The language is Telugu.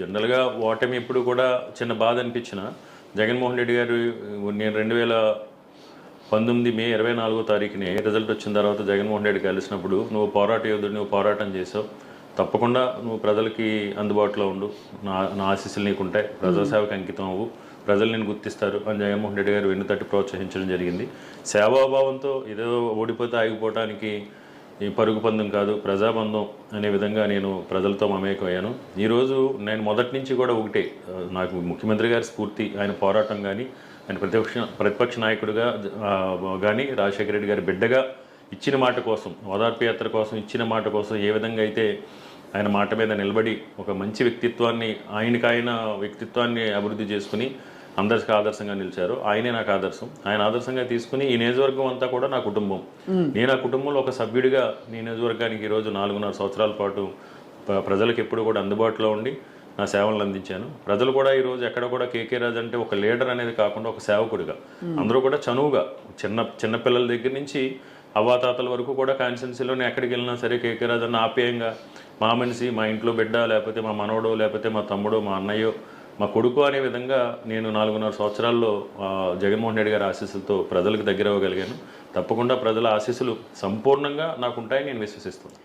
జనరల్గా ఓటమి ఇప్పుడు కూడా చిన్న బాధ అనిపించిన జగన్మోహన్ రెడ్డి గారు నేను రెండు వేల పంతొమ్మిది మే ఇరవై నాలుగో తారీఖుని రిజల్ట్ వచ్చిన తర్వాత జగన్మోహన్ రెడ్డి కలిసినప్పుడు నువ్వు పోరాట యోధుడు నువ్వు పోరాటం చేసావు. తప్పకుండా నువ్వు ప్రజలకి అందుబాటులో ఉండు. నా నా ఆశీస్సులు నీకుంటాయి. ప్రజాసేవకు అంకితం అవ్వు. ప్రజలు నేను గుర్తిస్తారు అని జగన్మోహన్ రెడ్డి గారు వెన్నుతట్టి ప్రోత్సహించడం జరిగింది. సేవాభావంతో ఏదో ఓడిపోతే ఆగిపోవటానికి ఈ పరుగు పందెం కాదు ప్రజాబంధం అనే విధంగా నేను ప్రజలతో మమేకమయ్యాను. ఈరోజు నేను మొదటి నుంచి కూడా ఒకటే. నాకు ముఖ్యమంత్రి గారి స్ఫూర్తి ఆయన పోరాటం కానీ ఆయన ప్రతిపక్ష ప్రతిపక్ష నాయకుడిగా కానీ రాజశేఖర రెడ్డి గారి బిడ్డగా ఇచ్చిన మాట కోసం ఓదార్పు యాత్ర కోసం ఇచ్చిన మాట కోసం ఏ విధంగా అయితే ఆయన మాట మీద నిలబడి ఒక మంచి వ్యక్తిత్వాన్ని ఆయనకి ఆయన వ్యక్తిత్వాన్ని అభివృద్ధి చేసుకుని అందరికి ఆదర్శంగా నిలిచారు. ఆయనే నాకు ఆదర్శం. ఆయన ఆదర్శంగా తీసుకుని ఈ నియోజకవర్గం అంతా కూడా నా కుటుంబం. నేను ఆ కుటుంబంలో ఒక సభ్యుడిగా ఈ నియోజకవర్గానికి ఈరోజు నాలుగున్నర సంవత్సరాల పాటు ప్ర- ప్రజలకు ఎప్పుడు కూడా అందుబాటులో ఉండి నా సేవలను అందించాను. ప్రజలు కూడా ఈరోజు ఎక్కడ కూడా కేకే రాజు అంటే ఒక లీడర్ అనేది కాకుండా ఒక సేవకుడిగా. అందరూ కూడా చనువుగా. చిన్న చిన్న పిల్లల దగ్గర నుంచి అవ్వాతాతల వరకు కూడా కాన్స్టిట్యున్సీలోనే ఎక్కడికి వెళ్ళినా సరే కేకే రాజు అన్న ఆప్యాయంగా మా మనిషి మా ఇంట్లో బిడ్డ లేకపోతే మా మనవడో లేకపోతే మా తమ్ముడో మా అన్నయ్యో మా కొడుకు అనే విధంగా నేను నాలుగున్నర సంవత్సరాల్లో జగన్మోహన్ రెడ్డి గారి ఆశీస్సులతో ప్రజలకు దగ్గర అవ్వగలిగాను తప్పకుండా ప్రజల ఆశీస్సులు సంపూర్ణంగా నాకు ఉంటాయని నేను విశ్వసిస్తున్నాను.